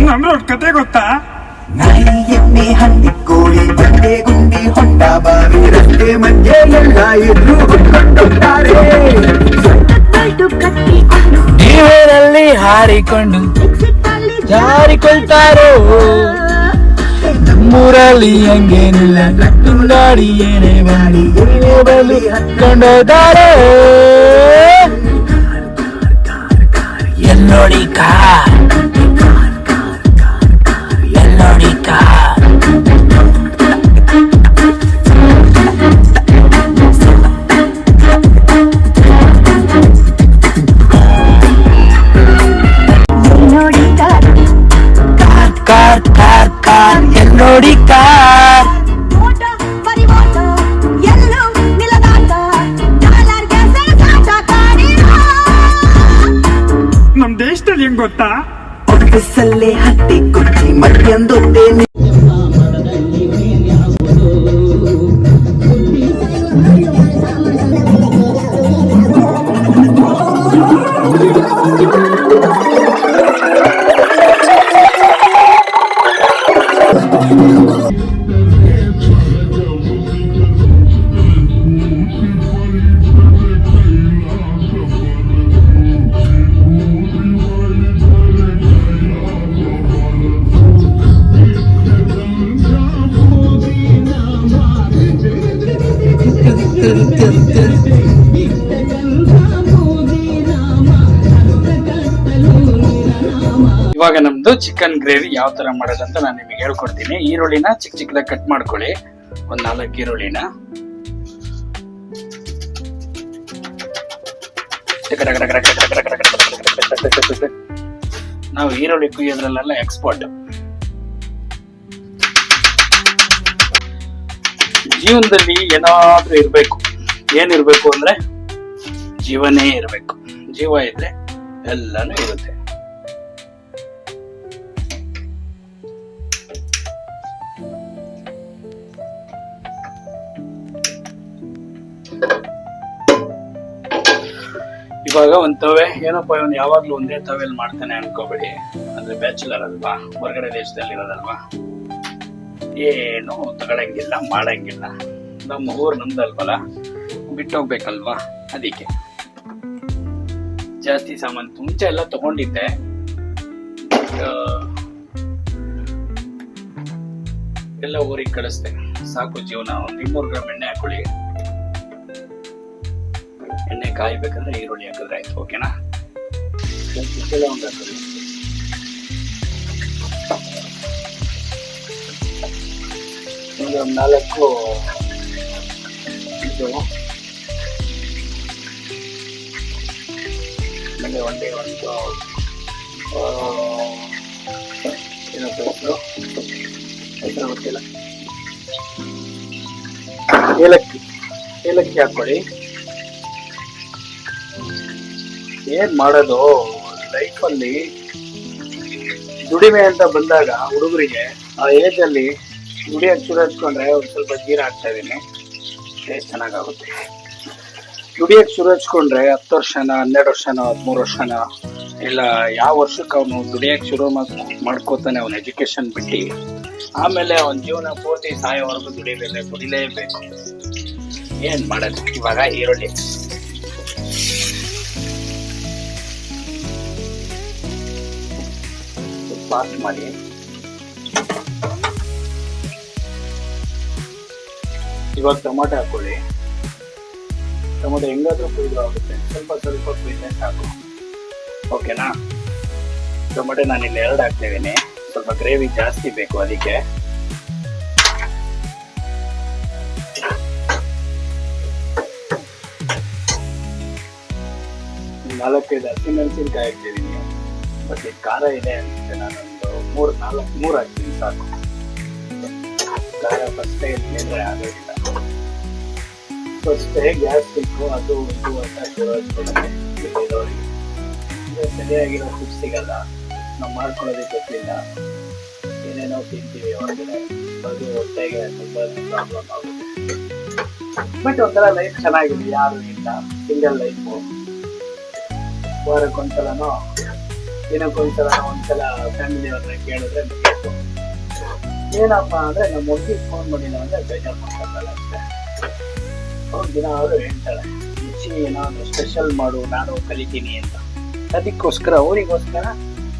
ದರ್ಬಾರು ಕತೆ ಗೊತ್ತಾ? ನಾಯಿ ಎಮ್ಮೆ ಹಂದಿ ಕೋಳಿ ಬಂಡೆ ಗುಂಡಿ ಹೊಂಡ ಬಾವಿ ರಸ್ತೆ ಮಧ್ಯೆ ಎಲ್ಲ ಬೆಲ್ಟು ಕಟ್ಟಿಕೊಂಡು ಜೀವನಲ್ಲಿ ಹಾರಿಕೊಂಡು ಜಾರಿಕೊಳ್ತಾರೋ? ನಮ್ಮೂರಲ್ಲಿ ಹಂಗೇನಿಲ್ಲ ಗಾಡಿ ಏನೇ ಮಾಡಿ ಏನೇ ಬಲಿ ಹತ್ಕೊಂಡೋದಾರೆ ಎಲ್ಲೋಡಿ ಕಾರ್ ಇವಾಗ ನಮ್ದು ಚಿಕನ್ ಗ್ರೇವಿ ಯಾವ ತರ ಮಾಡೋದಂತ ನಾನು ನಿಮಗೆ ಹೇಳ್ಕೊಡ್ತೀನಿ. ಈರುಳ್ಳಿನ ಚಿಕ್ಕ ಚಿಕ್ಕದಾಗಿ ಕಟ್ ಮಾಡ್ಕೊಳ್ಳಿ. ಒಂದ್ ನಾಲ್ಕು ಈರುಳ್ಳಿನ. ನಾವು ಈರುಳ್ಳಿ ಕುಯ್ಯೋದ್ರಲ್ಲೆಲ್ಲ ಎಕ್ಸ್ಪರ್ಟ್ ಜೀವನದಲ್ಲಿ ಏನಾದ್ರೂ ಇರ್ಬೇಕು. ಏನಿರ್ಬೇಕು ಅಂದ್ರೆ ಜೀವನೇ ಇರಬೇಕು. ಜೀವ ಇದ್ರೆ ಎಲ್ಲಾನು ಇರುತ್ತೆ. ಇವಾಗ ಒಂದ್ ತವೆ, ಏನಪ್ಪ ಇವನು ಯಾವಾಗ್ಲೂ ಒಂದೇ ತವೆಯಲ್ಲಿ ಮಾಡ್ತಾನೆ ಅನ್ಕೋಬೇಡಿ. ಅಂದ್ರೆ ಬ್ಯಾಚುಲರ್ ಅಲ್ವಾ, ಹೊರಗಡೆ ದೇಶದಲ್ಲಿ ಇರೋದಲ್ವಾ ಏನು ತಗೊಳಂಗಿಲ್ಲ, ಮಾಡಂಗಿಲ್ಲ. ನಮ್ಮ ಊರ್ ನಮ್ದಲ್ವಲ್ಲ, ಬಿಟ್ಟೋಗ್ಬೇಕಲ್ವಾ ಅದಕ್ಕೆ. ಜಾಸ್ತಿ ಸಾಮಾನು ಮುಂಚೆ ಎಲ್ಲ ತಗೊಂಡಿದ್ದೆ. ಎಲ್ಲ ಊರಿಗೆ ಕಳಿಸ್ದೆ. ಸಾಕು ಜೀವನ, ಒಂದು ಇನ್ನೂರು ಗ್ರಾಮ್ ಎಣ್ಣೆ ಹಾಕೊಳ್ಳಿ. ಎಣ್ಣೆ ಕಾಯ್ಬೇಕಂದ್ರೆ ಈರುಳ್ಳಿ ಹಾಕಿದ್ರೆ ಆಯ್ತು, ಓಕೆನಾ? ಒಂದು ನಾಲ್ಕು ಇದು. ಒಂದೇ ಒಂದು ಏನಪ್ಪ ಹೆಸರು ಹೆಸರು ಗೊತ್ತಿಲ್ಲ. ಏಲಕ್ಕಿ. ಏಲಕ್ಕಿ ಹಾಕೊಳ್ಳಿ ಏನ್ ಮಾಡೋದು? ಲೈಫಲ್ಲಿ ದುಡಿಮೆ ಅಂತ ಬಂದಾಗ ಹುಡುಗರಿಗೆ ಆ ಏಜ್ ಅಲ್ಲಿ ದುಡಿಯಕ್ಕೆ ಶುರು ಹಚ್ಕೊಂಡ್ರೆ ಒಂದ್ ಸ್ವಲ್ಪ ಜೀರ ಇದೀನಿ ಟೇಸ್ಟ್ ಚೆನ್ನಾಗಾಗುತ್ತೆ. ದುಡಿಯಕ್ಕೆ ಶುರು ಹಚ್ಕೊಂಡ್ರೆ ಹತ್ತು ವರ್ಷನ, ಹನ್ನೆರಡು ವರ್ಷನ, ಹದಿಮೂರು ವರ್ಷನ, ಇಲ್ಲ ಯಾವ ವರ್ಷಕ್ಕೆ ಅವನು ದುಡಿಯಕ್ಕೆ ಶುರು ಮಾಡ್- ಮಾಡ್ಕೋತಾನೆ ಅವನ ಎಜುಕೇಶನ್ ಬಿಟ್ಟು, ಆಮೇಲೆ ಅವನ ಜೀವನ ಪೂರ್ತಿ ಸಾಯೋವರೆಗೂ ದುಡಿಬೇಕು, ದುಡಿಲೇಬೇಕು. ಏನ್ ಮಾಡೋದು? ಇವಾಗ ಈರುಳ್ಳಿ. ಪಾಸ್ ಮಾಡಿ. ಇವಾಗ ಟೊಮಾಟೊ ಹಾಕೊಳ್ಳಿ. ಟೊಮಾಟೊ ಹೆಂಗಾದ್ರೂ ಕುಯ್ದು ಆಗುತ್ತೆ ಸ್ವಲ್ಪ ಸ್ವಲ್ಪ ಕುಯ್ದೆ ಸಾಕು. ಓಕೆನಾ? ಟೊಮಾಟೊ ನಾನು ಇಲ್ಲಿ ಎರಡು ಹಾಕ್ತಿದ್ದೀನಿ ಸ್ವಲ್ಪ ಗ್ರೇವಿ ಜಾಸ್ತಿ ಬೇಕು ಅದಕ್ಕೆ. ನಾಲ್ಕೈದು ಹಸಿಮೆಣಸಿನ್ಕಾಯಿ ಹಾಕ್ತಿದ್ದೀನಿ ಇದು ಖಾರ ಇದೆ ಅಂತ ನಾನೊಂದು ಮೂರು ನಾಲ್ಕು, ಮೂರು ಹಾಕ್ತೀನಿ ಸಾಕು. ಖಾರ ಫಸ್ಟೇ ಇದ್ರೆ ಆಗೋದಿಲ್ಲ. ಫಸ್ಟೇ ಗ್ಯಾಸ್ ಬೇಕು, ಅದು ಒಂದು ಅಂತ ಇರೋರಿಗೆ ಸರಿಯಾಗಿರೋ ಫುಡ್ ಸಿಗಲ್ಲ. ನಾವು ಮಾಡ್ಕೊಳ್ಳೋದಕ್ಕೆ ಗೊತ್ತಿಲ್ಲ. ಏನೇನೋ ತಿಂತೀವಿ ಹೊರಗಡೆ ಅದು ಹೊಟ್ಟೆಗೆ ತುಂಬ ಪ್ರಾಬ್ಲಮ್ ಆಗುತ್ತೆ. ಬಟ್ ಒಂಥರ ಲೈಫ್ ಚೆನ್ನಾಗಿದೆ, ಯಾರು ಇಲ್ಲ. ಸಿಂಗಲ್ ಲೈಫು ವಾರಕ್ಕೊಂದ್ಸಲನೋ ದಿನಕ್ಕೊಂದ್ಸಲ ಒಂದ್ಸಲ ಫ್ಯಾಮಿಲಿ ಅವ್ರನ್ನ ಕೇಳಿದ್ರೆ. ಏನಪ್ಪ ಅಂದ್ರೆ ನಮ್ಮ ಹುಡುಗಿ ಫೋನ್ ಮಾಡಿಲ್ಲ ಅಂದರೆ ಬೇಜಾರು ಮಾಡ್ಕೊಳ್ತಾಳೆ ಅಷ್ಟೇ. ಅವ್ರ ದಿನ ಅವರು ಹೇಳ್ತಾಳೆ ರುಚಿ ನಾನು ಸ್ಪೆಷಲ್ ಮಾಡು, ನಾನು ಕಲಿತೀನಿ ಅಂತ. ಅದಕ್ಕೋಸ್ಕರ ಅವರಿಗೋಸ್ಕರ,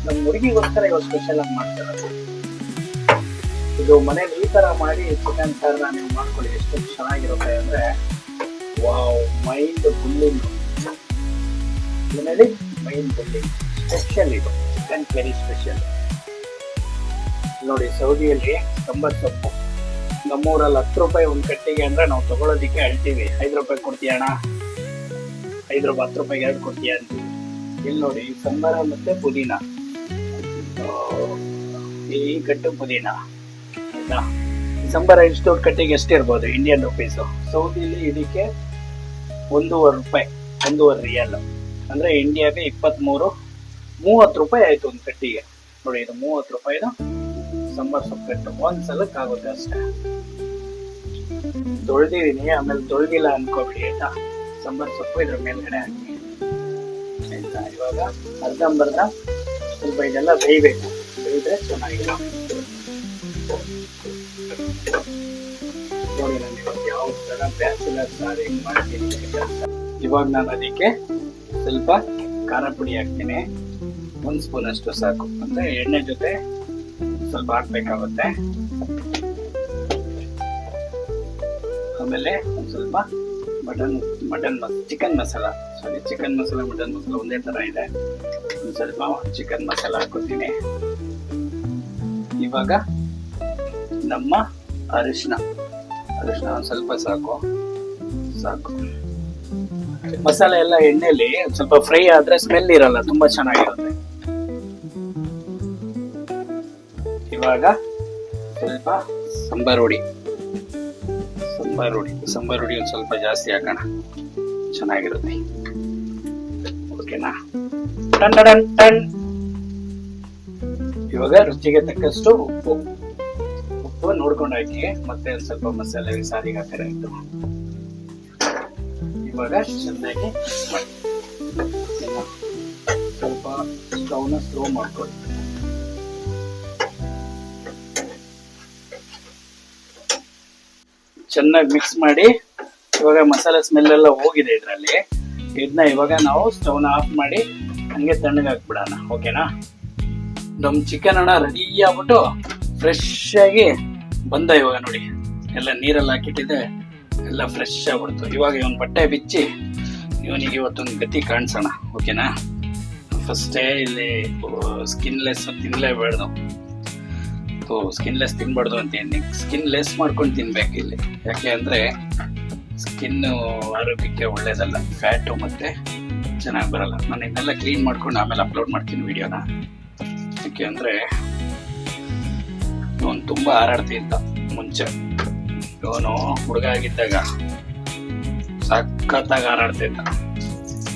ನಮ್ಮ ಹುಡುಗಿಗೋಸ್ಕರ ಇವಾಗ ಸ್ಪೆಷಲ್ ಆಗಿ ಮಾಡ್ತಾರೆ. ಇದು ಮನೇಲಿ ಈ ತರ ಮಾಡಿ ಚಿಕನ್ ಸಾರನ್ನ ನೀವು ಮಾಡ್ಕೊಳ್ಳಿ, ಎಷ್ಟು ಚೆನ್ನಾಗಿರುತ್ತೆ ಅಂದ್ರೆ ವಾವ್, ಮೈಂಡ್ ಫುಲ್ಲಿಂಗ್ ಮನೇಲಿ ಮೈಂಡ್ ಫುಲ್ಲಿಂಗ್ ಸ್ಪೆಷಲ್ ಇದು. ಚಿಕನ್ ವೆರಿ ಸ್ಪೆಷಲ್ ನೋಡಿ, ಸೌದಿಯಲ್ಲಿ ಕಂಬತ್ ಸೊಪ್ಪು. ನಮ್ಮೂರಲ್ಲಿ ಹತ್ತು ರೂಪಾಯಿ ಒಂದು ಕಟ್ಟಿಗೆ ಅಂದ್ರೆ ನಾವು ತಗೊಳ್ಳೋದಿಕ್ಕೆ ಅಳ್ತೀವಿ ಐದು ರೂಪಾಯಿ ಕೊಡ್ತೀಯ ಅಣ್ಣ? ಐದು ರೂಪಾಯಿ, ಹತ್ತು ರೂಪಾಯಿಗೆ ಎರಡು ಕೊಡ್ತೀಯ ಅಂತೀವಿ ಇಲ್ಲಿ ನೋಡಿ, ಸಂಬಾರ ಮತ್ತೆ ಪುದೀನ. ಈ ಕಟ್ಟು ಪುದೀನ. ಆಯ್ತಾ? ಸಂಬಾರ ಎಷ್ಟು ದೊಡ್ಡ ಕಟ್ಟಿಗೆ ಎಷ್ಟಿರ್ಬೋದು ಇಂಡಿಯನ್ ರುಪೀಸು ಸೌದಿಲಿ ಇದಕ್ಕೆ ಒಂದೂವರೆ ರೂಪಾಯಿ, ಒಂದೂವರೆ ರಿಯಲ್. ಅಂದ್ರೆ ಇಂಡಿಯಾಗೆ ಇಪ್ಪತ್ತ್ಮೂರು ಮೂವತ್ತು ರೂಪಾಯಿ ಆಯ್ತು ಒಂದು ಕಟ್ಟಿಗೆ. ನೋಡಿ, ಇದು ಮೂವತ್ತು ರೂಪಾಯಿದು ಸಾಂಬಾರ್ ಸೊಪ್ಪು ಕಟ್ಟು ಒಂದ್ ಸಲಕ್ಕೆ ಆಗುತ್ತೆ ಅಷ್ಟೇ. ತೊಳ್ದಿದೀನಿ, ಆಮೇಲೆ ತೊಳ್ದಿಲ್ಲ ಅನ್ಕೋಬಿಡಿ, ಆಯ್ತಾ? ಸಾಂಬಾರ್ ಸೊಪ್ಪು ಇದ್ರ ಮೇಲ್ಗಡೆ ಹಾಕಿ. ಆಯ್ತಾ? ಇವಾಗ ಅರ್ಧಂಬರ್ಧ ಸ್ವಲ್ಪ ಇದೆಲ್ಲ ಬೇಯಬೇಕು. ಬೇಯಿದ್ರೆ ಚೆನ್ನಾಗಿಲ್ಲ. ನೋಡಿ, ನಾನು ಇವಾಗ ಯಾವ ತರ ಬ್ಯಾಚುಲರ್ ಸಾರು ಹೆಂಗ್ ಮಾಡ್ತೀನಿ ಇವಾಗ ನಾನು ಅದಕ್ಕೆ ಸ್ವಲ್ಪ ಖಾರ ಪುಡಿ ಹಾಕ್ತೀನಿ. ಒಂದ್ ಸ್ಪೂನ್ ಅಷ್ಟು ಸಾಕು ಅಂದ್ರೆ ಎಣ್ಣೆ ಜೊತೆ ಸ್ವಲ್ಪ ಹಾಕ್ಬೇಕಾಗುತ್ತೆ. ಆಮೇಲೆ ಒಂದ್ ಸ್ವಲ್ಪ ಮಟನ್ ಮಟನ್ ಮಸ್ chicken masala. Sorry chicken masala mutton masala ಒಂದೇ ತರ ಇದೆ. ಒಂದ್ ಸ್ವಲ್ಪ ಚಿಕನ್ ಮಸಾಲ ಹಾಕೋತೀನಿ ಇವಾಗ ನಮ್ಮ ಅರಿಶಿನ ಅರಿಶಿನ ಒಂದ್ ಸ್ವಲ್ಪ ಸಾಕು. ಸಾಕು. ಮಸಾಲೆ ಎಲ್ಲ ಎಣ್ಣೆಲಿ ಸ್ವಲ್ಪ ಫ್ರೈ ಆದ್ರೆ ಸ್ಮೆಲ್ ಇರಲ್ಲ, ತುಂಬಾ ಚೆನ್ನಾಗಿರುತ್ತೆ. ಇವಾಗ ಸ್ವಲ್ಪ ಸಾಂಬಾರ್ ಹುಡಿ. ಸಾಂಬಾರ್ ಹುಡಿ. ಸಾಂಬಾರ್ ಹುಡಿ ಒಂದು ಸ್ವಲ್ಪ ಜಾಸ್ತಿ ಹಾಕೋಣ. ಚೆನ್ನಾಗಿರುತ್ತೆ. ಓಕೆನಾ? ಟನ್ ಟನ್ ಟನ್ ಇವಾಗ ರುಚಿಗೆ ತಕ್ಕಷ್ಟು ಉಪ್ಪು. ಉಪ್ಪು ನೋಡ್ಕೊಂಡು ಹಾಕಿ ಮತ್ತೆ ಒಂದು ಸ್ವಲ್ಪ ಮಸಾಲೆ ಸಾರಿಗೆ ಹಾಕಿರ ಇತ್ತು ಇವಾಗ ಚೆನ್ನಾಗಿ ಸ್ವಲ್ಪ ಸ್ಟೌನ ಸ್ಲೋ ಮಾಡ್ಕೊಳ್ಳಿ. ಚೆನ್ನಾಗಿ ಮಿಕ್ಸ್ ಮಾಡಿ, ಇವಾಗ ಮಸಾಲೆ ಸ್ಮೆಲ್ ಎಲ್ಲ ಹೋಗಿದೆ ಇದರಲ್ಲಿ. ಇದನ್ನ ಇವಾಗ ನಾವು ಸ್ಟವ್ನ ಆಫ್ ಮಾಡಿ, ಹಂಗೆ ತಣ್ಣಗೆ ಹಾಕ್ಬಿಡೋಣ ಓಕೆನಾ ನಮ್ಮ ಚಿಕನ್ ಅಣ್ಣ ರೆಡಿ ಆಗ್ಬಿಟ್ಟು ಫ್ರೆಶ್ ಆಗಿ ಬಂದ ಇವಾಗ ನೋಡಿ. ಎಲ್ಲ ನೀರಲ್ಲಿ ಹಾಕಿಟ್ಟಿದೆ, ಎಲ್ಲ ಫ್ರೆಶ್ ಆಗ್ಬಿಡ್ತು. ಇವಾಗ ಇವನ್ ಬಟ್ಟೆ ಬಿಚ್ಚಿ, ಇವನಿಗೆ ಇವತ್ತೊಂದು ಗತಿ ಕಾಣಿಸೋಣ ಓಕೆನಾ ಫಸ್ಟೇ ಇಲ್ಲಿ ಸ್ಕಿನ್ಲೆಸ್ ತಿನ್ಲೇಬಾರ್ದು ಸ್ಕಿನ್ಲೆಸ್ ತಿನ್ಬಾರ್ದು ಅಂತ ಸ್ಕಿನ್ ಲೆಸ್ ಮಾಡ್ಕೊಂಡು ತಿನ್ಬೇಕು ಇಲ್ಲಿ. ಯಾಕೆ ಅಂದ್ರೆ ಸ್ಕಿನ್ ಆರೋಗ್ಯಕ್ಕೆ ಒಳ್ಳೇದಲ್ಲ, ಫ್ಯಾಟು ಮತ್ತೆ ಚೆನ್ನಾಗಿ ಬರಲ್ಲ. ನಾನು ಇದನ್ನೆಲ್ಲ ಕ್ಲೀನ್ ಮಾಡ್ಕೊಂಡು ಆಮೇಲೆ ಅಪ್ಲೋಡ್ ಮಾಡ್ತೀನಿ ವಿಡಿಯೋನ. ಯಾಕೆ ಅಂದ್ರೆ ಇವನು ತುಂಬಾ ಹಾರಾಡ್ತಿದ್ದ ಮುಂಚೆ. ಇವನು ಹುಡುಗ ಆಗಿದ್ದಾಗ ಸಖತ್ತಾಗಿ ಹಾರಾಡ್ತಿದ್ದ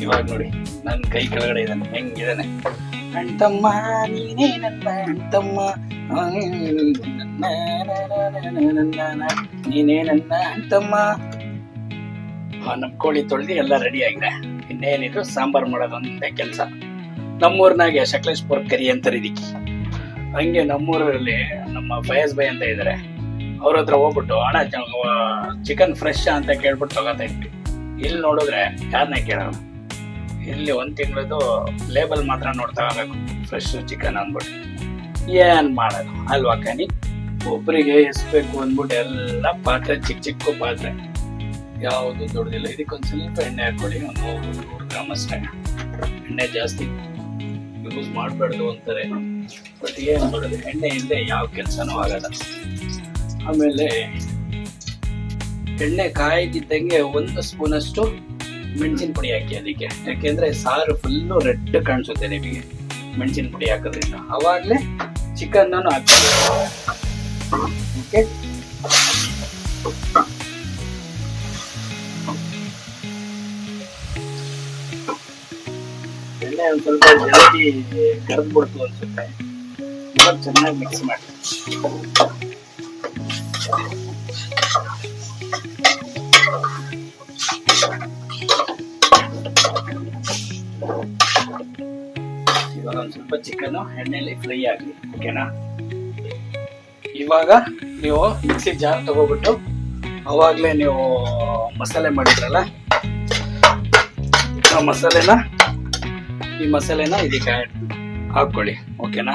ಇವಾಗ ನೋಡಿ ನನ್ನ ಕೈ ಕೆಳಗಡೆ ಇದ್ದಾನೆ, ಹೆಂಗಿದ್ದಾನೆ. ಅಣ್ತಮ್ಮ ನೀನೇ ನನ್ನ ನೀನೇ ನನ್ನ ಆ, ನಮ್ ಕೋಳಿ ತೊಳ್ದು ಎಲ್ಲ ರೆಡಿ ಆಗಿದೆ. ಇನ್ನೇನಿದ್ರು ಸಾಂಬಾರ್ ಮಾಡೋದೊಂದೇ ಕೆಲಸ. ನಮ್ಮೂರ್ನಾಗೆ ಸಕಲೇಶ್ಪುರ ಕರಿ ಅಂತಾರೆ ಇದಕ್ಕೆ. ಹಂಗೆ ನಮ್ಮೂರಲ್ಲಿ ನಮ್ಮ ಫಯಾಜ್ ಬೈ ಅಂತ ಇದ್ದಾರೆ ಅವ್ರ ಹತ್ರ ಹೋಗ್ಬಿಟ್ಟು ಹಣ ಚಿಕನ್ ಫ್ರೆಶ್ ಅಂತ ಕೇಳ್ಬಿಟ್ಟು ತಗೋತಾ ಇದ್ವಿ. ಇಲ್ಲಿ ನೋಡಿದ್ರೆ ಯಾರನ್ನ ಕೇಳೋಣ? ಇಲ್ಲಿ ಒಂದು ತಿಂಗಳದು ಲೇಬಲ್ ಮಾತ್ರ ನೋಡ್ತಾ ಫ್ರೆಶ್ ಚಿಕನ್ ಅಂದ್ಬಿಟ್ಟು. ಏನ್ ಮಾಡೋಣ ಅಲ್ವಾ ಕಣಿ? ಒಬ್ಬರಿಗೆ ಎಸ್ಬೇಕು ಅಂದ್ಬಿಟ್ಟು ಎಲ್ಲ ಪಾತ್ರೆ, ಚಿಕ್ಕ ಚಿಕ್ಕ ಪಾತ್ರೆ. ಯಾವುದು ದೊಡ್ಡದಿಲ್ಲ. ಇದಕ್ಕೊಂದು ಸ್ವಲ್ಪ ಎಣ್ಣೆ ಹಾಕೊಳ್ಳಿ ಒಂದು ನೂರು ಗ್ರಾಮ್ ಎಣ್ಣೆ ಜಾಸ್ತಿ ಯೂಸ್ ಮಾಡಬಾರ್ದು ಅಂತಾರೆ. ಬಟ್ ಏನ್ ಮಾಡೋದು? ಎಣ್ಣೆ ಇಲ್ಲದೆ ಯಾವ ಕೆಲಸನೂ ಆಗಲ್ಲ. ಆಮೇಲೆ ಎಣ್ಣೆ ಕಾಯ್ದಿದ್ದಂಗೆ ಒಂದು ಸ್ಪೂನ್ ಅಷ್ಟು ಮೆಣಸಿನ ಪುಡಿ ಹಾಕಿ ಅದಕ್ಕೆ. ಯಾಕೆಂದ್ರೆ ಸಾರು ಫುಲ್ಲು ರೆಡ್ ಕಾಣಿಸುತ್ತೆ ನಿಮಗೆ. ಮೆಣಸಿನ ಪುಡಿ ಹಾಕೋದ್ರಿಂದ. ಅವಾಗಲೇ ಚಿಕನ್ ಹಾಕ್ತೀವಿ ಓಕೆ ಎಣ್ಣೆ ಒಂದು ಸ್ವಲ್ಪ ಜಾಸ್ತಿ ಕರೆದ್ಬಿಡ್ತು ಅನ್ಸುತ್ತೆ ಚೆನ್ನಾಗಿ ಮಿಕ್ಸ್ ಮಾಡಿ ಚಿಕನ್ ಎಣ್ಣೆಯಲ್ಲಿ ಫ್ರೈ ಆಗಲಿ ಓಕೆನಾ? ಇವಾಗ ನೀವು ಮಿಕ್ಸಿ ಜಾರ್ ತಗೋಬಿಟ್ಟು ಅವಾಗಲೇ ನೀವು ಮಸಾಲೆ ಮಾಡಿದ್ರಲ್ಲ, ಆ ಮಸಾಲೆನ, ಈ ಮಸಾಲೆನ ಇದಕ್ಕೆ ಹಾಕ್ಕೊಳ್ಳಿ, ಓಕೆನಾ?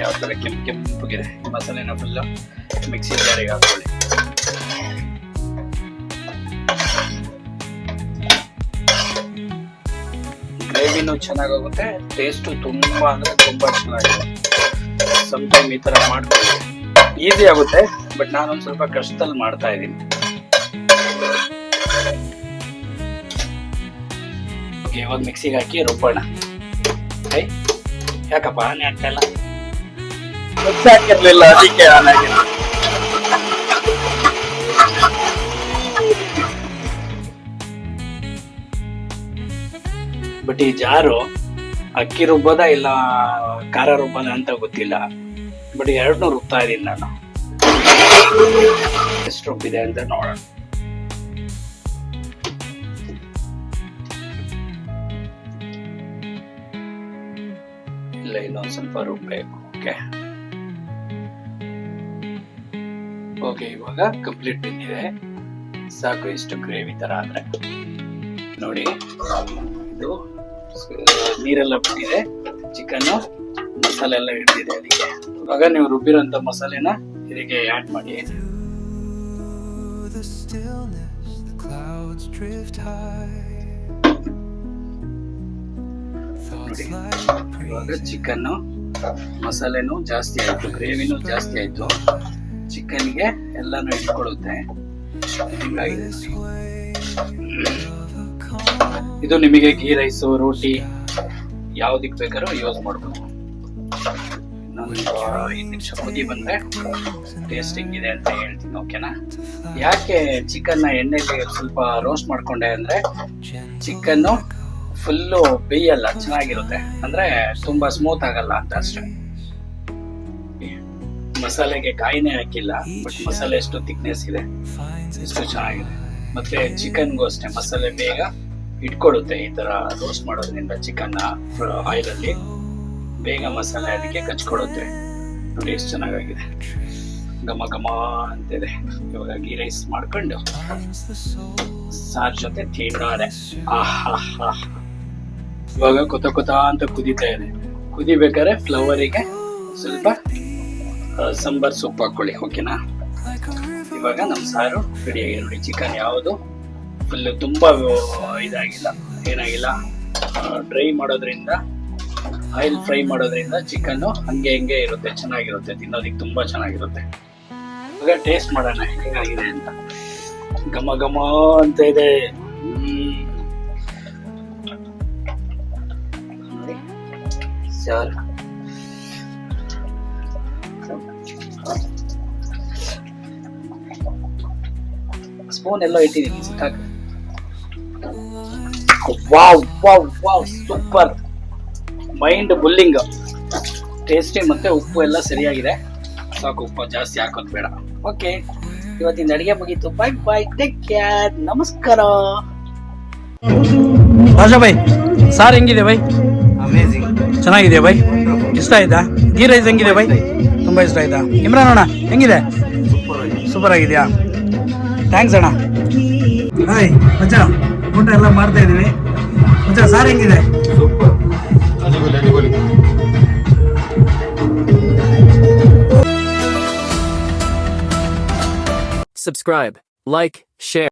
ಯಾವ ಥರ ಕೆಂಪು ಕೆಂಪು ಈ ಮಸಾಲೆನ ಫುಲ್ಲು ಮಿಕ್ಸಿ ಜಾರಿಗೆ ಹಾಕೊಳ್ಳಿ ಗ್ರೇವಿನೂ ಚೆನ್ನಾಗಾಗುತ್ತೆ. ಟೇಸ್ಟು ತುಂಬ ಅಂದರೆ ತುಂಬ ಚೆನ್ನಾಗಿದೆ. ಸಮ್ ಟೈಮ್ ಈ ಥರ ಮಾಡ್ಕೊಳ್ಳಿ ಈಸಿ ಆಗುತ್ತೆ ಬಟ್ ನಾನೊಂದು ಸ್ವಲ್ಪ ಕಷ್ಟದಲ್ಲಿ ಮಾಡ್ತಾ ಇದ್ದೀನಿ. ಇವಾಗ ಮಿಕ್ಸಿಗೆ ಹಾಕಿ ರುಬ್ಬೋಣ. ಐ ಯಾಕಪ್ಪ, ಆನೆ ಆಗ್ತಾ ಇಲ್ಲ? ಹಾಕಿರ್ಲಿಲ್ಲ ಅದಕ್ಕೆ ಆನೆ ಆಗಿಲ್ಲ. ಬಟ್ ಈ ಜಾರು ಅಕ್ಕಿ ರುಬ್ಬದ ಇಲ್ಲ ಖಾರ ರುಬ್ಬದ ಅಂತ ಗೊತ್ತಿಲ್ಲ. ಬಟ್ ಎರಡನ್ನೂ ರುಬ್ತಾ ಇದ್ದೀನಿ ನಾನು. ಎಷ್ಟು ರುಬ್ಬಿದೆ ಅಂತ ನೋಡೋಣ. ಇಲ್ಲ, ಇನ್ನೊಂದು ಸ್ವಲ್ಪ ರುಬ್ಬೇಕು. ಓಕೆ. ಓಕೆ, ಇವಾಗ ಕಂಪ್ಲೀಟ್ ಬಂದಿದೆ ಸಾಕು, ಇಷ್ಟು ಗ್ರೇವಿ ತರ ಆದ್ರೆ. ನೋಡಿ, ಇದು ನೀರೆಲ್ಲ ಬಿಟ್ಟಿದೆ. ಚಿಕನ್ ಮಸಾಲೆ ಎಲ್ಲ ಹಿಡಿದಿದೆ ಅದಕ್ಕೆ. ಇವಾಗ ನೀವು ರುಬ್ಬಿರೋಂಥ ಮಸಾಲೆನ ಇದಕ್ಕೆ ಆ್ಯಡ್ ಮಾಡಿ. ಇವಾಗ ಚಿಕನ್ನು ಚಿಕನ್ ಮಸಾಲೆನೂ ಜಾಸ್ತಿ ಆಯ್ತು. ಗ್ರೇವಿನೂ ಜಾಸ್ತಿ ಆಯ್ತು. ಚಿಕನ್ಗೆ ಎಲ್ಲಾನು ಇಟ್ಕೊಳ್ಳುತ್ತೆ ಇದು ನಿಮಗೆ ಗೀ ರೈಸು, ರೋಟಿ ಯಾವ್ದಕ್ ಬೇಕಾದ್ರೂ ಯೂಸ್ ಮಾಡ್ಬೋದು. ಐದು ನಿಮಿಷ ಕುದಿ ಬಂದ್ರೆ ಟೇಸ್ಟ್ ಹೆಂಗಿದೆ ಅಂತ ಹೇಳ್ತೀನಿ ಓಕೆನಾ ಯಾಕೆ ಚಿಕನ್ ಎಣ್ಣೆಲಿ ಸ್ವಲ್ಪ ರೋಸ್ಟ್ ಮಾಡ್ಕೊಂಡೆ ಅಂದ್ರೆ ಚಿಕನ್ನು ಫುಲ್ಲು ಬೇಯಲ್ಲ, ಚೆನ್ನಾಗಿರುತ್ತೆ. ಅಂದ್ರೆ ತುಂಬಾ ಸ್ಮೂತ್ ಆಗಲ್ಲ ಅಂತ ಅಷ್ಟೇ. ಮಸಾಲೆಗೆ ಕಾಯಿನೇ ಹಾಕಿಲ್ಲ ಬಟ್ ಮಸಾಲೆ ಎಷ್ಟು ಥಿಕ್ನೆಸ್ ಇದೆ. ಎಷ್ಟು ಚೆನ್ನಾಗಿದೆ. ಮತ್ತೆ ಚಿಕನ್ಗೂ ಅಷ್ಟೇ, ಮಸಾಲೆ ಬೇಗ ಇಟ್ಕೊಳ್ಳುತ್ತೆ ಈ ತರ ರೋಸ್ಟ್ ಮಾಡೋದ್ರಿಂದ ಚಿಕನ್ ಆಯಿಲ್ ಅಲ್ಲಿ ಬೇಗ ಮಸಾಲೆ ಅದಕ್ಕೆ ಕಚ್ಕೊಡುತ್ತೆ ನೋಡಿ ಎಷ್ಟು ಚೆನ್ನಾಗಿದೆ ಘಮ ಘಮ ಅಂತಿದೆ. ಇವಾಗ ಗೀ ರೈಸ್ ಮಾಡ್ಕೊಂಡು ಸಾರ್ ಜೊತೆ ತಿಂಡಾರೆ ಆಹಾ ಇವಾಗ ಕೊತ ಕೊತ ಅಂತ ಕುದೀತಾ ಇದೆ. ಕುದಿಬೇಕಾದ್ರೆ ಫ್ಲವರಿಗೆ ಸ್ವಲ್ಪ ಆ, ಸಾಂಬಾರ್ ಸೊಪ್ಪು ಹಾಕೊಳ್ಳಿ ಓಕೆನಾ ಇವಾಗ ನಮ್ಮ ಸಾರು ರೆಡಿ ಆಗಿದೆ ನೋಡಿ. ಚಿಕನ್ ಯಾವುದು? ಫುಲ್ ತುಂಬಾ ಇದಾಗಿಲ್ಲ. ಏನಾಗಿಲ್ಲ. ಡ್ರೈ ಮಾಡೋದ್ರಿಂದ ಆಯಿಲ್ ಫ್ರೈ ಮಾಡೋದ್ರಿಂದ ಚಿಕನ್ ಹಂಗೆ ಹಿಂಗೆ ಇರುತ್ತೆ, ಚೆನ್ನಾಗಿರುತ್ತೆ, ತಿನ್ನೋದಿಕ್ಕೆ ತುಂಬಾ ಚೆನ್ನಾಗಿರುತ್ತೆ. ಈಗ ಟೇಸ್ಟ್ ಮಾಡೋಣ, ಹೇಗಾಗಿದೆ ಅಂತ. ಘಮ ಘಮ ಅಂತ ಇದೆ. ಸರ್. ಸ್ಪೂನ್ ಎಲ್ಲ ಇಟ್ಟಿದ್ದೀನಿ, ಸಿಕ್ಕಾಕ. Wow wow wow super. Mind blowing. Tasty ಮತ್ತೆ ಉಪ್ಪು ಎಲ್ಲ ಸರಿಯಾಗಿದೆ. ಸಾಕು ಉಪ್ಪು ಜಾಸ್ತಿ ಹಾಕೋದು ಬೇಡ. ಓಕೆ ಇವತ್ತಿನ ಅಡಿಗೆ ಮುಗೀತು. ಬೈ ಬೈ ಟೇಕ್ ಕೇರ್ ನಮಸ್ಕಾರ. ರಾಜಾ ಬೈ ಸಾರ್ ಹೆಂಗಿದೆ ಬೈ ಅಮೇಝಿಂಗ್ ಚೆನ್ನಾಗಿದೆ ಬೈ ಇಷ್ಟ ಆಯ್ತಾ? ಗೀ ರೈಸ್ ಹೆಂಗಿದೆ ಬೈ ತುಂಬಾ ಇಷ್ಟ ಆಯ್ತಾ? ಇಮ್ರಾನ್ ಅಣ್ಣ ಹೆಂಗಿದೆ? ಸೂಪರ್ ಆಗಿದೆಯಾ? ಥ್ಯಾಂಕ್ಸ್ ಅಣ್ಣ. ಹಾಯ್ ಮಚ್ಚ. ಊಟ ಎಲ್ಲ ಮಾಡ್ತಾ ಇದೀವಿ ಮುಂಚೆ ಸಾರ್ ಹೆಂಗಿದೆ? Subscribe like share.